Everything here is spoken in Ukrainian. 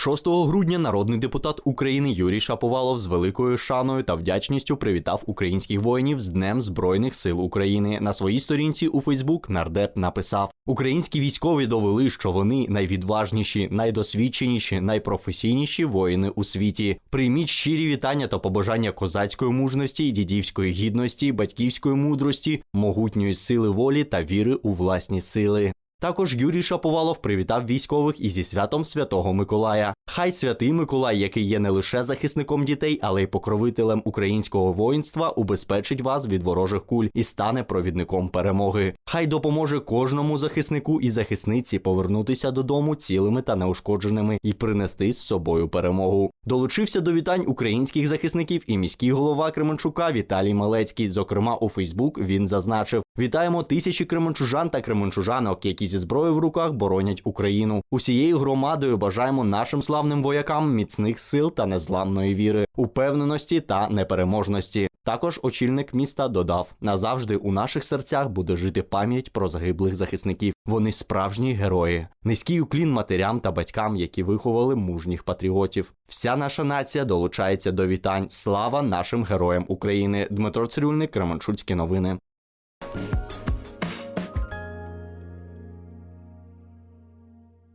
6 грудня народний депутат України Юрій Шаповалов з великою шаною та вдячністю привітав українських воїнів з Днем Збройних сил України. На своїй сторінці у Фейсбук нардеп написав: Українські військові довели, що вони найвідважніші, найдосвідченіші, найпрофесійніші воїни у світі. Прийміть щирі вітання та побажання козацької мужності, дідівської гідності, батьківської мудрості, могутньої сили волі та віри у власні сили. Також Юрій Шаповалов привітав військових і зі святом Святого Миколая. Хай святий Миколай, який є не лише захисником дітей, але й покровителем українського воїнства, убезпечить вас від ворожих куль і стане провідником перемоги. Хай допоможе кожному захиснику і захисниці повернутися додому цілими та неушкодженими і принести з собою перемогу. Долучився до вітань українських захисників і міський голова Кременчука Віталій Малецький. Зокрема, у Фейсбук він зазначив: Вітаємо тисячі кременчужан та кременчужанок, які зі зброєю в руках боронять Україну. Усією громадою бажаємо нашим славним воякам міцних сил та незламної віри, упевненості та непереможності. Також очільник міста додав: назавжди у наших серцях буде жити пам'ять про загиблих захисників. Вони справжні герої. Низький уклін матерям та батькам, які виховали мужніх патріотів. Вся наша нація долучається до вітань. Слава нашим героям України! Дмитро Цирюльник, Кременчуцькі новини.